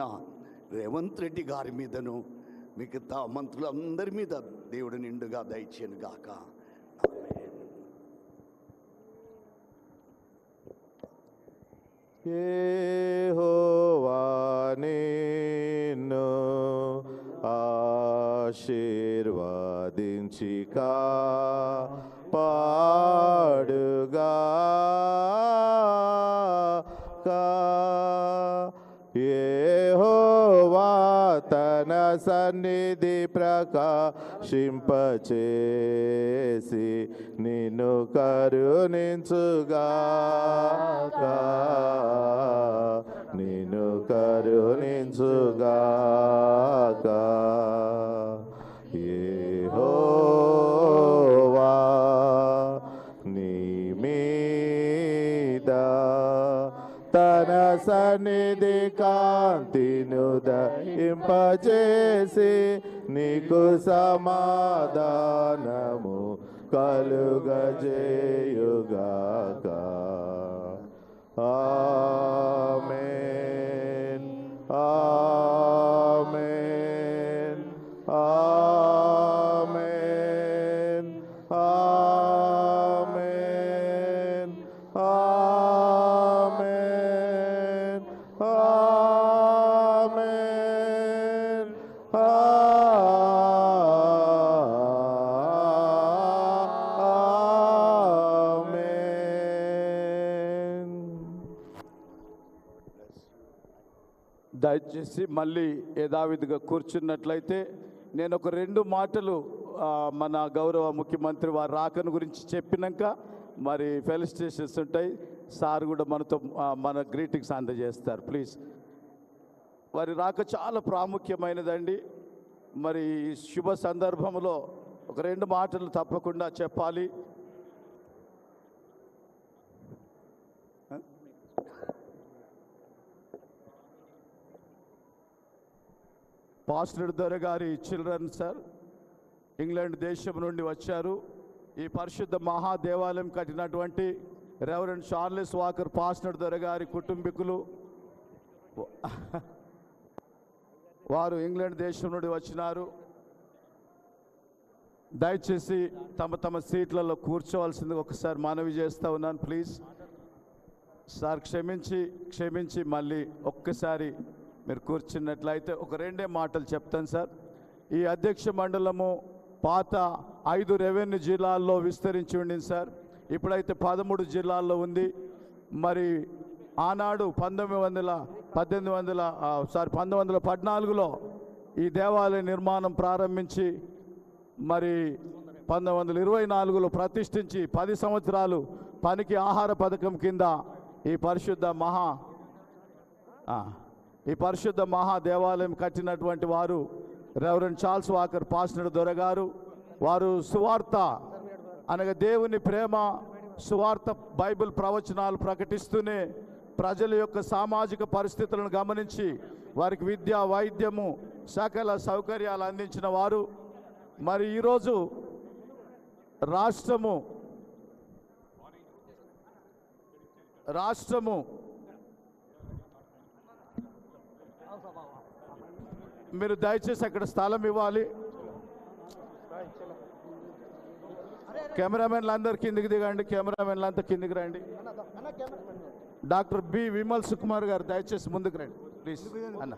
చేసిన రేవంత్ రెడ్డి గారి మీదను మిగతా మంత్రులందరి మీద దేవుడు నిండుగా దయచేను గాక ఆమేన్. యెహోవా నిన్ను పాడుగా సన్నిధి ప్రకాశింపచేసి నిన్ను కరుణించుగాక. నిన్ను కరుణించుగాక. యెహోవా నీ మీద తన సన్నిధి కాంతిను వర్తింపజేసి నీకు సమాధానము కలుగజేయుగాక. దయచేసి మళ్ళీ యథావిధిగా కూర్చున్నట్లయితే నేను ఒక రెండు మాటలు మన గౌరవ ముఖ్యమంత్రి వారి రాకను గురించి చెప్పినాక మరి ఫెలిస్టేషన్స్ ఉంటాయి. సార్ కూడా మనతో మన గ్రీటింగ్స్ అందజేస్తారు. ప్లీజ్. వారి రాక చాలా ప్రాముఖ్యమైనదండి. మరి శుభ సందర్భంలో ఒక రెండు మాటలు తప్పకుండా చెప్పాలి. పాస్టర్ దొర గారి చిల్డ్రన్ సార్ ఇంగ్లాండ్ దేశం నుండి వచ్చారు. ఈ పరిశుద్ధ మహాదేవాలయం కట్టినటువంటి రెవరెండ్ చార్లెస్ వాకర్ పాస్టర్ దొర గారి కుటుంబీకులు. వారు ఇంగ్లాండ్ దేశం నుండి వచ్చినారు. దయచేసి తమ తమ సీట్లలో కూర్చోవలసింది ఒకసారి మనవి చేస్తూ ఉన్నాను ప్లీజ్. సార్ క్షమించి క్షమించి మళ్ళీ ఒక్కసారి మీరు కూర్చున్నట్లయితే ఒక రెండే మాటలు చెప్తాను సార్. ఈ అధ్యక్ష మండలము పాత ఐదు రెవెన్యూ జిల్లాల్లో విస్తరించి ఉండింది సార్. ఇప్పుడైతే పదమూడు జిల్లాల్లో ఉంది. మరి ఆనాడు పంతొమ్మిది వందల పద్దెనిమిది వందల సారీ పంతొమ్మిది వందల పద్నాలుగులో ఈ దేవాలయ నిర్మాణం ప్రారంభించి మరి పంతొమ్మిది వందల ఇరవై నాలుగులో ప్రతిష్ఠించి పది సంవత్సరాలు పనికి ఆహార పథకం కింద ఈ పరిశుద్ధ మహా ఈ పరిశుద్ధ మహాదేవాలయం కట్టినటువంటి వారు రెవరెండ్ చార్ల్స్ వాకర్ పాస్టర్ దొరగారు. వారు సువార్త అనగా దేవుని ప్రేమ సువార్త బైబిల్ ప్రవచనాలు ప్రకటిస్తూనే ప్రజల యొక్క సామాజిక పరిస్థితులను గమనించి వారికి విద్య వైద్యము సకల సౌకర్యాలు అందించిన వారు. మరి ఈరోజు రాష్ట్రము రాష్ట్రము మీరు దయచేసి అక్కడ స్థలం ఇవ్వాలి. కెమెరామెన్లు అందరు కిందికి దిగండి కెమెరామెన్లు అంతా కిందికి రండి. డాక్టర్ బి విమల్ సుకుమార్ గారు దయచేసి ముందుకు రండి ప్లీజ్. అన్న.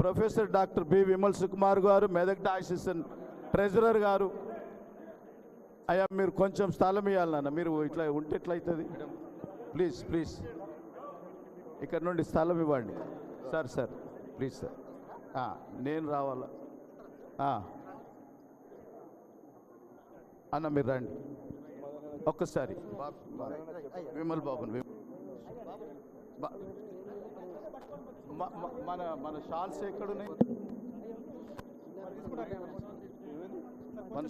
Professor doctor B Vimal Sukumar garu Medak assistant treasurer గారు. అయ్యా మీరు కొంచెం స్థలం ఇవ్వాలన్న మీరు ఇట్లా ఉంటే ఎట్లయితుంది? Please please. ఇక్కడ నుండి స్థలం ఇవ్వండి. Sir sir. Please sir. నేను రావాలా? అన్న మీరు రండి. ఒక్కసారి. విమల్ బాబుని మన మన షాల్స్ ఎక్కడున్నాయి? మన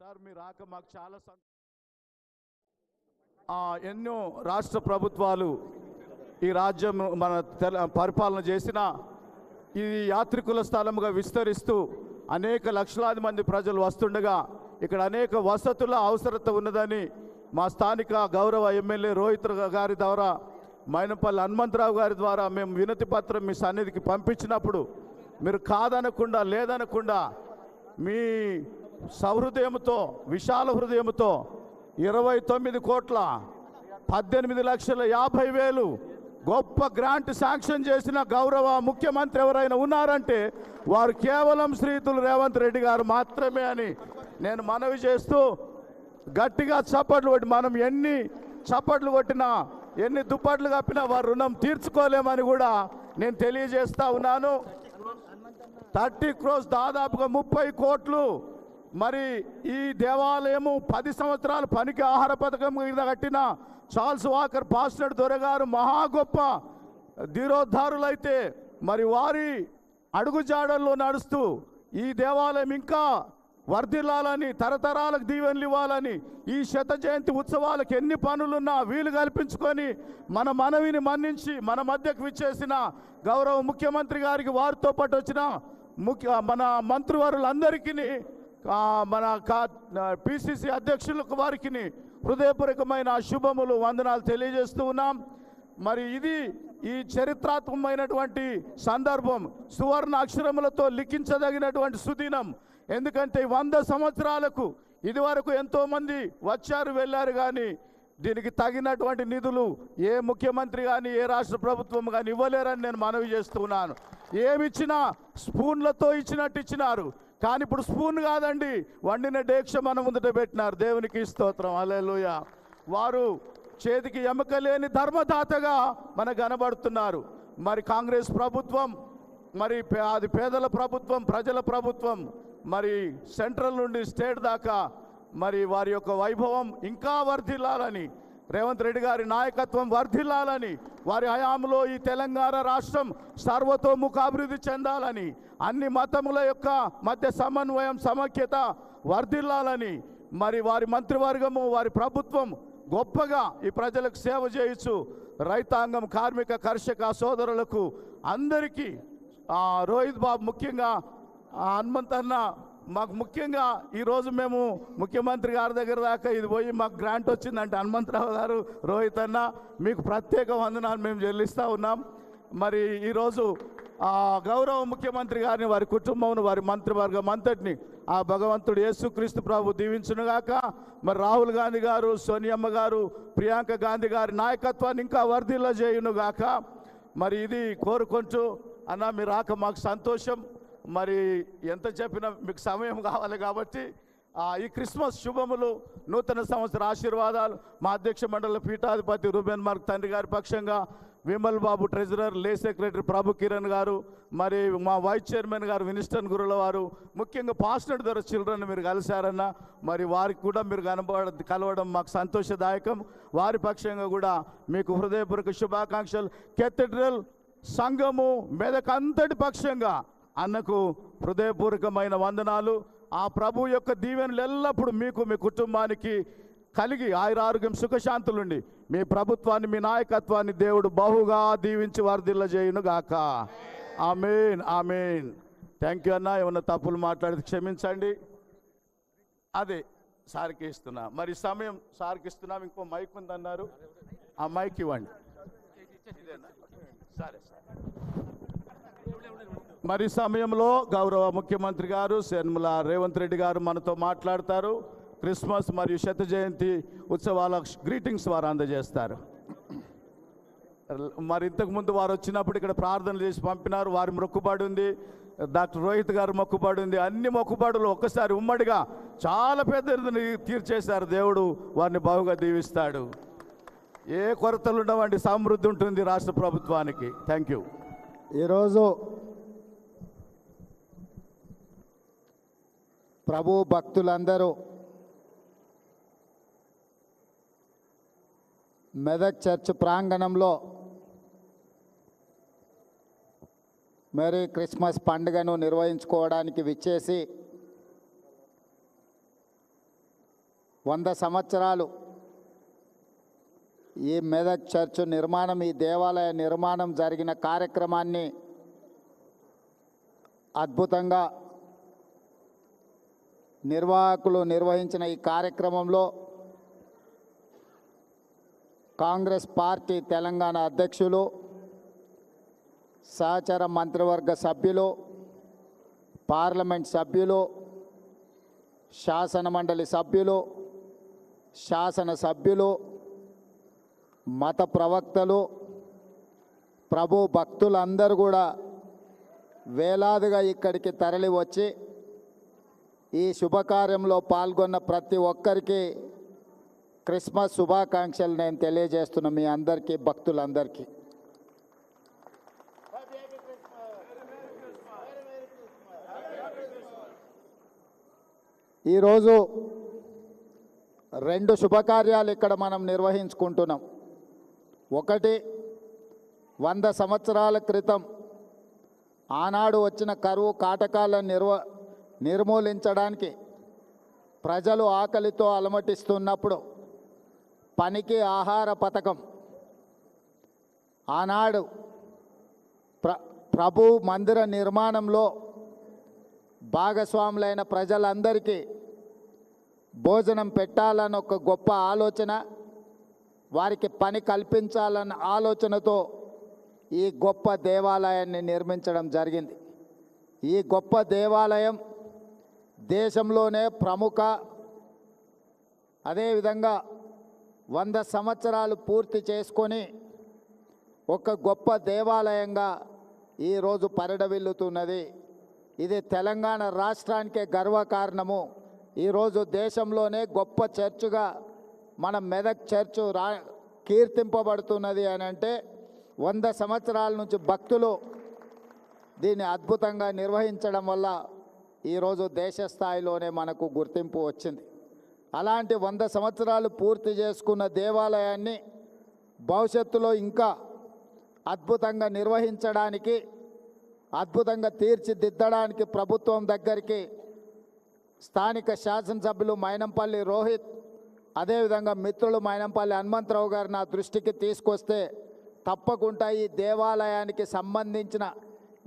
సార్ మీ రాక మాకు చాలా ఎన్నో రాష్ట్ర ప్రభుత్వాలు ఈ రాజ్యం మన పరిపాలన చేసిన ఇది యాత్రికుల స్థలముగా విస్తరిస్తూ అనేక లక్షలాది మంది ప్రజలు వస్తుండగా ఇక్కడ అనేక వసతుల అవసరత ఉన్నదని మా స్థానిక గౌరవ ఎమ్మెల్యే రోహిత్ గారి ద్వారా మైనపల్లి హనుమంతరావు గారి ద్వారా మేము వినతి పత్రం మీ సన్నిధికి పంపించినప్పుడు మీరు కాదనకుండా లేదనకుండా మీ సహృదయంతో విశాల హృదయంతో ఇరవై తొమ్మిది కోట్ల పద్దెనిమిది లక్షల యాభై వేలు గొప్ప గ్రాంట్ శాంక్షన్ చేసిన గౌరవ ముఖ్యమంత్రి ఎవరైనా ఉన్నారంటే వారు కేవలం శ్రీతులు రేవంత్ రెడ్డి గారు మాత్రమే అని నేను మనవి చేస్తూ గట్టిగా చప్పట్లు కొట్టి మనం ఎన్ని చప్పట్లు కొట్టినా ఎన్ని దుప్పట్లు కప్పినా వారు రుణం తీర్చుకోలేమని కూడా నేను తెలియజేస్తా ఉన్నాను. థర్టీ క్రోస్ దాదాపుగా ముప్పై కోట్లు మరి ఈ దేవాలయము పది సంవత్సరాలు పనికి ఆహార పథకం మీద కట్టిన చార్ల్స్ వాకర్ పాస్టర్ దొరగారు మహా గొప్ప ధీరోద్ధారులైతే మరి వారి అడుగుజాడల్లో నడుస్తూ ఈ దేవాలయం ఇంకా వర్ధిల్లాలని తరతరాలకు దీవెనలు ఇవ్వాలని ఈ శత జయంతి ఉత్సవాలకు ఎన్ని పనులున్నా వీలు కల్పించుకొని మన మనవిని మన్నించి మన మధ్యకు విచ్చేసిన గౌరవ ముఖ్యమంత్రి గారికి వారితో పాటు వచ్చిన ముఖ్య మన మంత్రివారులందరికీ మన కా పిసిసి అధ్యక్షులకు వారికి హృదయపూర్వకమైన శుభములు వందనాలు తెలియజేస్తూ ఉన్నాం. మరి ఇది ఈ చరిత్రాత్మకమైనటువంటి సందర్భం సువర్ణ అక్షరములతో లిఖించదగినటువంటి సుదినం. ఎందుకంటే వంద సంవత్సరాలకు ఇదివరకు ఎంతోమంది వచ్చారు వెళ్ళారు కానీ దీనికి తగినటువంటి నిధులు ఏ ముఖ్యమంత్రి కానీ ఏ రాష్ట్ర ప్రభుత్వం కానీ ఇవ్వలేరని నేను మనవి చేస్తున్నాను ఏమిచ్చినా స్పూన్లతో ఇచ్చినట్టు ఇచ్చినారు. కానీ ఇప్పుడు స్పూన్ కాదండి. వండిన డేక్ష మన ముందట పెట్టినారు. దేవునికి స్తోత్రం. అలెలుయ వారు చేతికి ఎముక లేని ధర్మదాతగా మన కనబడుతున్నారు. మరి కాంగ్రెస్ ప్రభుత్వం మరి పే- అది పేదల ప్రభుత్వం ప్రజల ప్రభుత్వం మరి సెంట్రల్ నుండి స్టేట్ దాకా మరి వారి యొక్క వైభవం ఇంకా వర్ధిల్లాలని రేవంత్ రెడ్డి గారి నాయకత్వం వర్ధిల్లాలని వారి హయాంలో ఈ తెలంగాణ రాష్ట్రం సర్వతోముఖాభివృద్ధి చెందాలని అన్ని మతముల యొక్క మధ్య సమన్వయం సమైక్యత వర్ధిల్లాలని మరి వారి మంత్రివర్గము వారి ప్రభుత్వం గొప్పగా ఈ ప్రజలకు సేవ చేయొచ్చు రైతాంగం కార్మిక కర్షక సోదరులకు అందరికీ రోహిత్ బాబు ముఖ్యంగా హనుమంతన్న మాకు ముఖ్యంగా ఈరోజు మేము ముఖ్యమంత్రి గారి దగ్గర దాకా ఇది పోయి మాకు గ్రాంట్ వచ్చిందంటే హనుమంతరావు గారు రోహిత్ అన్న. మీకు ప్రత్యేక వందనాలు మేము చెల్లిస్తూ ఉన్నాం. మరి ఈరోజు గౌరవ ముఖ్యమంత్రి గారిని వారి కుటుంబం వారి మంత్రివర్గం అంతటిని ఆ భగవంతుడు యేసుక్రీస్తు ప్రభు దీవించునుగాక. మరి రాహుల్ గాంధీ గారు సోనియమ్మ గారు ప్రియాంక గాంధీ గారి నాయకత్వాన్ని ఇంకా వర్ధిల్ల చేయునుగాక మరి ఇది కోరుకుంటూ అన్న మీ రాక మాకు సంతోషం. మరి ఎంత చెప్పినా మీకు సమయం కావాలి కాబట్టి ఆ, ఈ క్రిస్మస్ శుభములు నూతన సంవత్సర ఆశీర్వాదాలు మా అధ్యక్ష మండలి పీఠాధిపతి రూబెన్ మార్క్ తండ్రి గారి పక్షంగా విమల్ బాబు ట్రెజరర్ లే సెక్రటరీ ప్రభు కిరణ్ గారు మరి మా వైస్ చైర్మన్ గారు వినిస్టన్ గురుల వారు ముఖ్యంగా పాస్టర్ ద్వారా చిల్డ్రన్ మీరు కలిశారన్న మరి వారికి కూడా మీరు కనబడ కలవడం మాకు సంతోషదాయకం. వారి పక్షంగా కూడా మీకు హృదయపూర్వక శుభాకాంక్షలు. కెథడ్రల్ సంఘము మెదక్ అంతటి పక్షంగా అన్నకు హృదయపూర్వకమైన వందనాలు. ఆ ప్రభు యొక్క దీవెనలు ఎల్లప్పుడూ మీకు మీ కుటుంబానికి కలిగి ఆయుర ఆరోగ్యం సుఖశాంతులుండి. మీ ప్రభుత్వాన్ని మీ నాయకత్వాన్ని దేవుడు బహుగా దీవించి వర్ధిల్ల గాక ఆమెన్ ఆమెన్. థ్యాంక్ యూ అన్న ఏమన్నా తప్పులు మాట్లాడితే క్షమించండి. అదే సార్కి ఇస్తున్నా. మరి సమయం సార్కి ఇస్తున్నాం ఇంకో మైక్ ఉందన్నారు. ఆ మైక్ ఇవ్వండి. సరే. మరి సమయంలో గౌరవ ముఖ్యమంత్రి గారు శర్మల రేవంత్ రెడ్డి గారు మనతో మాట్లాడతారు. క్రిస్మస్ మరియు శత జయంతి ఉత్సవాల గ్రీటింగ్స్ వారు అందజేస్తారు. మరి ఇంతకుముందు వారు వచ్చినప్పుడు ఇక్కడ ప్రార్థనలు చేసి పంపినారు వారి మొక్కుబడి ఉంది. డాక్టర్ రోహిత్ గారు మొక్కుబడి ఉంది. అన్ని మొక్కుబడులు ఒక్కసారి ఉమ్మడిగా చాలా పెద్ద తీర్చేశారు. దేవుడు వారిని బాగుగా దీవిస్తాడు. ఏ కొరతలు ఉండవండి సమృద్ధి ఉంటుంది రాష్ట్ర ప్రభుత్వానికి. థ్యాంక్ యూ ఈరోజు ప్రభు భక్తులందరూ మెదక్ చర్చ్ ప్రాంగణంలో మెరీ క్రిస్మస్ పండుగను నిర్వహించుకోవడానికి విచ్చేసి వంద సంవత్సరాలు ఈ మెదక్ చర్చ్ నిర్మాణం ఈ దేవాలయ నిర్మాణం జరిగిన కార్యక్రమాన్ని అద్భుతంగా నిర్వాహకులు నిర్వహించిన ఈ కార్యక్రమంలో కాంగ్రెస్ పార్టీ తెలంగాణ అధ్యక్షులు సహచర మంత్రివర్గ సభ్యులు పార్లమెంట్ సభ్యులు శాసన మండలి సభ్యులు శాసన సభ్యులు మత ప్రవక్తలు ప్రభు భక్తులందరూ కూడా వేలాదిగా ఇక్కడికి తరలి వచ్చి ఈ శుభకార్యంలో పాల్గొన్న ప్రతి ఒక్కరికి క్రిస్మస్ శుభాకాంక్షలు నేను తెలియజేస్తున్న మీ అందరికీ భక్తులందరికీ. ఈరోజు రెండు శుభకార్యాలు ఇక్కడ మనం నిర్వహించుకుంటున్నాం. ఒకటి వంద సంవత్సరాల క్రితం ఆనాడు వచ్చిన కరువు కాటకాలను నిర్వ నిర్మూలించడానికి ప్రజలు ఆకలితో అలమటిస్తున్నప్పుడు పనికి ఆహార పథకం. ఆనాడు ప్ర ప్రభు మందిర నిర్మాణంలో భాగస్వాములైన ప్రజలందరికీ భోజనం పెట్టాలని ఒక గొప్ప ఆలోచన వారికి పని కల్పించాలన్న ఆలోచనతో ఈ గొప్ప దేవాలయాన్ని నిర్మించడం జరిగింది. ఈ గొప్ప దేవాలయం దేశంలోనే ప్రముఖ అదేవిధంగా వంద సంవత్సరాలు పూర్తి చేసుకొని ఒక గొప్ప దేవాలయంగా ఈరోజు పరిడవిల్లుతున్నది. ఇది తెలంగాణ రాష్ట్రానికే గర్వకారణము. ఈరోజు దేశంలోనే గొప్ప చర్చుగా మన మెదక్ చర్చు రా కీర్తింపబడుతున్నది అని అంటే వంద సంవత్సరాల నుంచి భక్తులు దీన్ని అద్భుతంగా నిర్వహించడం వల్ల ఈరోజు దేశ స్థాయిలోనే మనకు గుర్తింపు వచ్చింది. అలాంటి వంద సంవత్సరాలు పూర్తి చేసుకున్న దేవాలయాన్ని భవిష్యత్తులో ఇంకా అద్భుతంగా నిర్వహించడానికి అద్భుతంగా తీర్చిదిద్దడానికి ప్రభుత్వం దగ్గరికి స్థానిక శాసనసభ్యులు మైనంపల్లి రోహిత్ అదేవిధంగా మిత్రులు మైనంపల్లి హనుమంతరావు గారు నా దృష్టికి తీసుకొస్తే తప్పకుండా ఈ దేవాలయానికి సంబంధించిన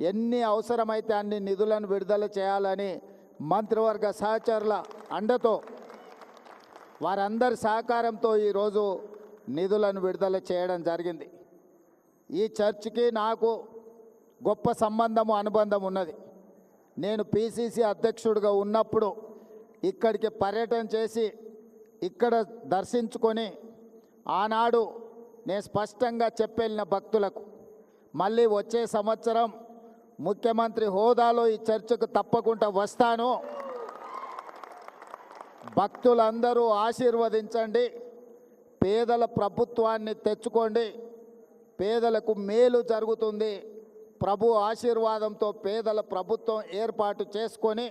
ఎన్ని అవసరమైతే అన్ని నిధులను విడుదల చేయాలని మంత్రివర్గ సహచరుల అండతో వారందరి సహకారంతో ఈరోజు నిధులను విడుదల చేయడం జరిగింది. ఈ చర్చికి నాకు గొప్ప సంబంధము అనుబంధం ఉన్నది. నేను పిసిసి అధ్యక్షుడిగా ఉన్నప్పుడు ఇక్కడికి పర్యటన చేసి ఇక్కడ దర్శించుకొని ఆనాడు నేను స్పష్టంగా చెప్పెళ్ళిన భక్తులకు మళ్ళీ వచ్చే సంవత్సరం ముఖ్యమంత్రి హోదాలో ఈ చర్చకు తప్పకుండా వస్తాను. భక్తులందరూ ఆశీర్వదించండి. పేదల ప్రభుత్వాన్ని తెచ్చుకోండి. పేదలకు మేలు జరుగుతుంది. ప్రభు ఆశీర్వాదంతో పేదల ప్రభుత్వం ఏర్పాటు చేసుకొని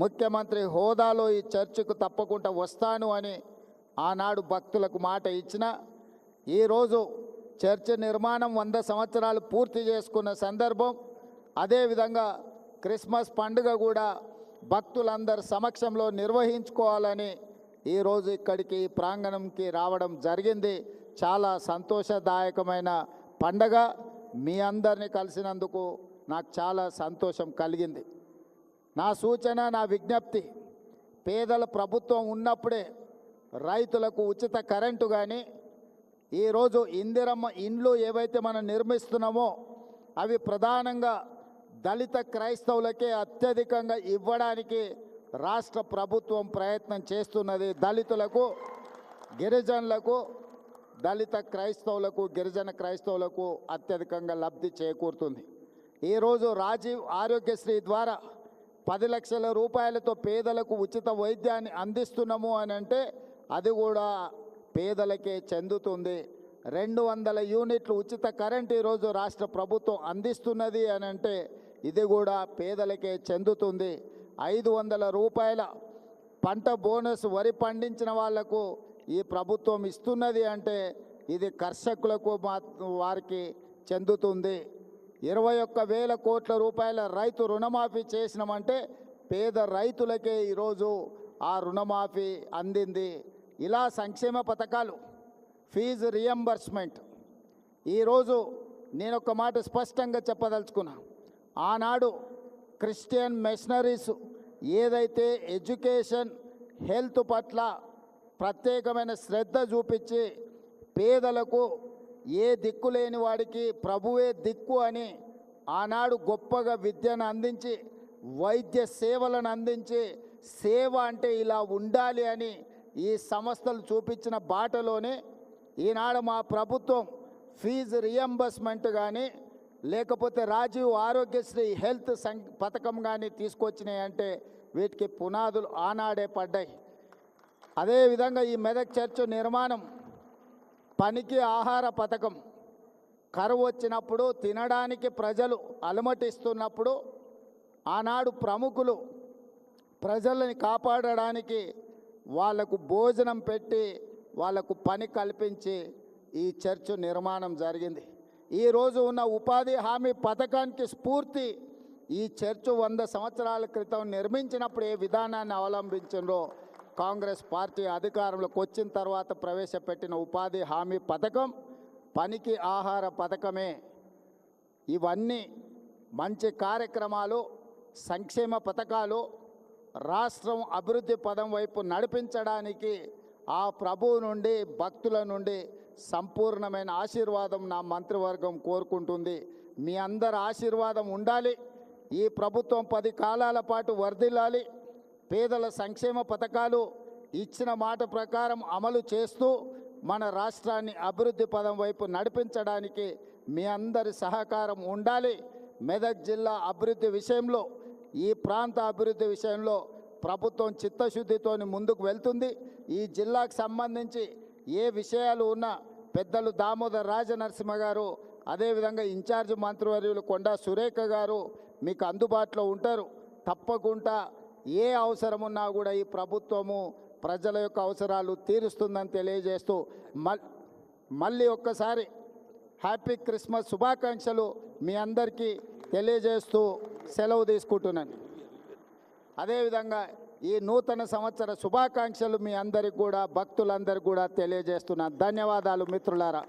ముఖ్యమంత్రి హోదాలో ఈ చర్చకు తప్పకుండా వస్తాను అని ఆనాడు భక్తులకు మాట ఇచ్చిన ఈరోజు చర్చ్ నిర్మాణం వంద సంవత్సరాలు పూర్తి చేసుకున్న సందర్భం అదేవిధంగా క్రిస్మస్ పండుగ కూడా భక్తులందరి సమక్షంలో నిర్వహించుకోవాలని ఈరోజు ఇక్కడికి ప్రాంగణంకి రావడం జరిగింది. చాలా సంతోషదాయకమైన పండగ. మీ అందరిని కలిసినందుకు నాకు చాలా సంతోషం కలిగింది. నా సూచన నా విజ్ఞప్తి పేదల ప్రభుత్వం ఉన్నప్పుడే రైతులకు ఉచిత కరెంటు కానీ ఈరోజు ఇందిరమ్మ ఇండ్లు ఏవైతే మనం నిర్మిస్తున్నామో అవి ప్రధానంగా దళిత క్రైస్తవులకే అత్యధికంగా ఇవ్వడానికి రాష్ట్ర ప్రభుత్వం ప్రయత్నం చేస్తున్నది దళితులకు గిరిజనులకు దళిత క్రైస్తవులకు గిరిజన క్రైస్తవులకు అత్యధికంగా లబ్ధి చేకూరుతుంది. ఈరోజు రాజీవ్ ఆరోగ్యశ్రీ ద్వారా పది లక్షల రూపాయలతో పేదలకు ఉచిత వైద్యాన్ని అందిస్తున్నాము అని అంటే అది కూడా పేదలకే చెందుతుంది. రెండు వందల యూనిట్లు ఉచిత కరెంట్ ఈరోజు రాష్ట్ర ప్రభుత్వం అందిస్తున్నది అని అంటే ఇది కూడా పేదలకే చెందుతుంది. ఐదు వందల రూపాయల పంట బోనస్ వరి పండించిన వాళ్ళకు ఈ ప్రభుత్వం ఇస్తున్నది అంటే ఇది కర్షకులకు మా వారికి చెందుతుంది. ఇరవై ఒక్క వేల కోట్ల రూపాయల రైతు రుణమాఫీ చేసినామంటే పేద రైతులకే ఈరోజు ఆ రుణమాఫీ అందింది. ఇలా సంక్షేమ పథకాలు ఫీజు రియంబర్స్మెంట్. ఈరోజు నేను ఒక మాట స్పష్టంగా చెప్పదలుచుకున్నా. ఆనాడు క్రిస్టియన్ మిషనరీస్ ఏదైతే ఎడ్యుకేషన్ హెల్త్ పట్ల ప్రత్యేకమైన శ్రద్ధ చూపించి పేదలకు ఏ దిక్కు లేని వాడికి ప్రభువే దిక్కు అని ఆనాడు గొప్పగా విద్యను అందించి వైద్య సేవలను అందించి సేవ అంటే ఇలా ఉండాలి అని ఈ సంస్థలు చూపించిన బాటలోనే ఈనాడు మా ప్రభుత్వం ఫీజు రియంబర్స్మెంట్ కానీ లేకపోతే రాజీవ్ ఆరోగ్యశ్రీ హెల్త్ సం పథకం కానీ తీసుకొచ్చినాయి అంటే వీటికి పునాదులు ఆనాడే పడ్డాయి. అదేవిధంగా ఈ మెదక్ చర్చ్ నిర్మాణం పనికి ఆహార పథకం. కరువు వచ్చినప్పుడు తినడానికి ప్రజలు అలమటిస్తున్నప్పుడు ఆనాడు ప్రముఖులు ప్రజలని కాపాడడానికి వాళ్ళకు భోజనం పెట్టి వాళ్ళకు పని కల్పించి ఈ చర్చ్ నిర్మాణం జరిగింది. ఈరోజు ఉన్న ఉపాధి హామీ పథకానికి స్ఫూర్తి ఈ చర్చ్ వంద సంవత్సరాల క్రితం నిర్మించినప్పుడు ఏ విధానాన్ని అవలంబించిందో కాంగ్రెస్ పార్టీ అధికారంలోకి వచ్చిన తర్వాత ప్రవేశపెట్టిన ఉపాధి హామీ పథకం పనికి ఆహార పథకమే. ఇవన్నీ మంచి కార్యక్రమాలు సంక్షేమ పథకాలు రాష్ట్రం అభివృద్ధి పదం వైపు నడిపించడానికి ఆ ప్రభువు నుండి భక్తుల నుండి సంపూర్ణమైన ఆశీర్వాదం నా మంత్రివర్గం కోరుకుంటుంది. మీ అందరి ఆశీర్వాదం ఉండాలి. ఈ ప్రభుత్వం పది కాలాల పాటు వర్ధిల్లాలి. పేదల సంక్షేమ పథకాలు ఇచ్చిన మాట ప్రకారం అమలు చేస్తూ మన రాష్ట్రాన్ని అభివృద్ధి పదం వైపు నడిపించడానికి మీ అందరి సహకారం ఉండాలి. మెదక్ జిల్లా అభివృద్ధి విషయంలో ఈ ప్రాంత అభివృద్ధి విషయంలో ప్రభుత్వం చిత్తశుద్ధితోని ముందుకు వెళ్తుంది. ఈ జిల్లాకు సంబంధించి ఏ విషయాలు ఉన్నా పెద్దలు దామోదర్ రాజనరసింహ గారు అదేవిధంగా ఇన్ఛార్జ్ మంత్రివర్యులు కొండా సురేఖ గారు మీకు అందుబాటులో ఉంటారు. తప్పకుండా ఏ అవసరం ఉన్నా కూడా ఈ ప్రభుత్వము ప్రజల యొక్క అవసరాలు తీరుస్తుందని తెలియజేస్తూ మల్ మళ్ళీ ఒక్కసారి హ్యాపీ క్రిస్మస్ శుభాకాంక్షలు మీ అందరికీ తెలియజేస్తూ సెలవు తీసుకుంటున్నాను. అదేవిధంగా ఈ నూతన సంవత్సర శుభాకాంక్షలు మీ అందరికి కూడా భక్తులందరికీ కూడా తెలియజేస్తున్నా ధన్యవాదాలు మిత్రులారా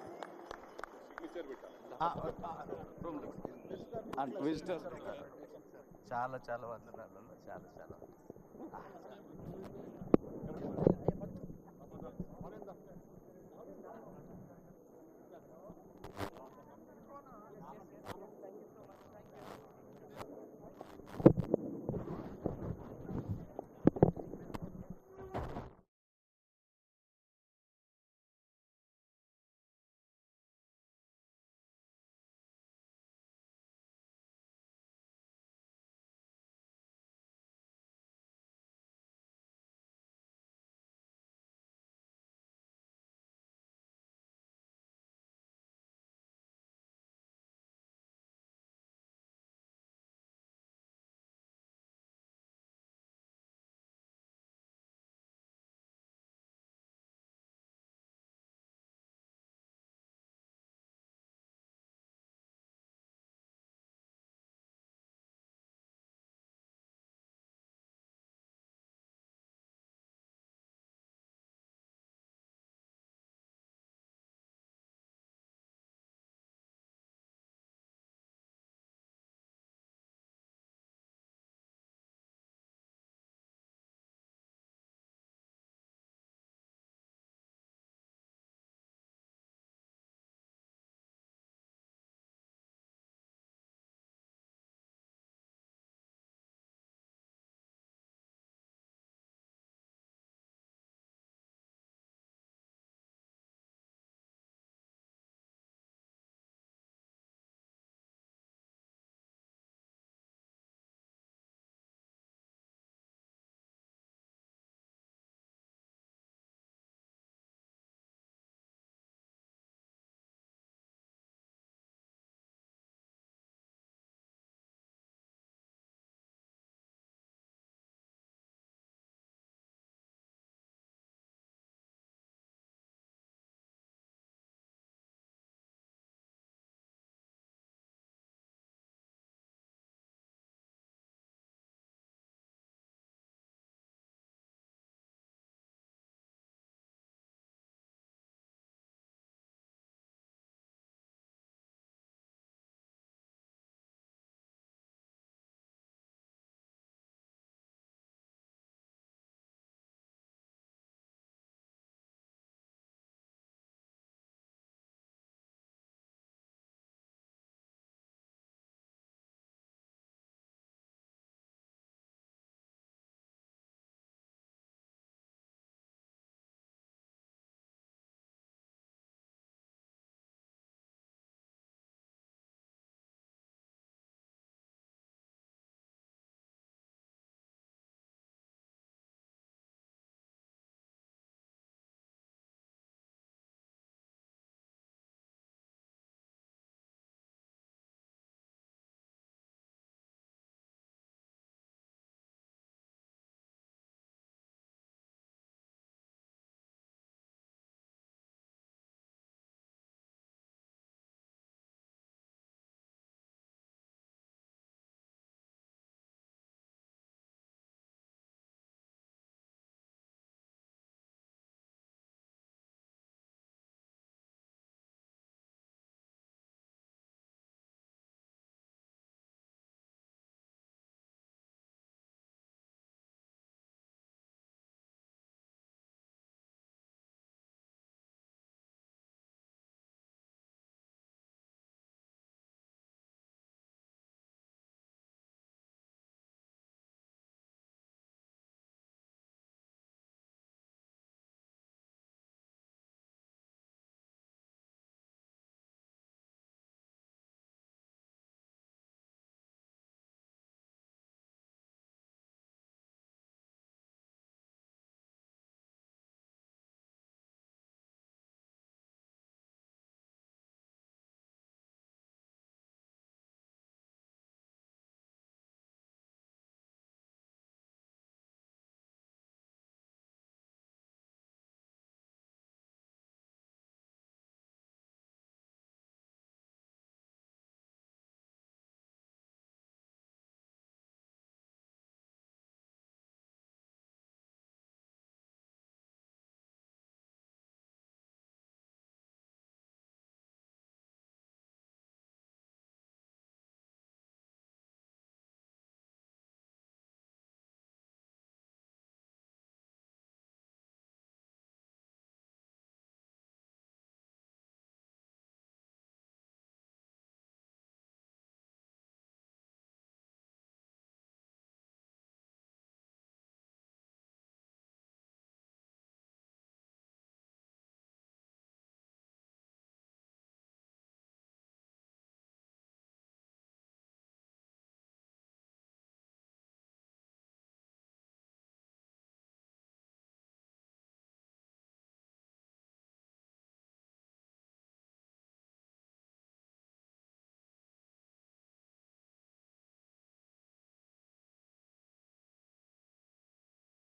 చాలా చాలా వందనాలు చాలా చాలా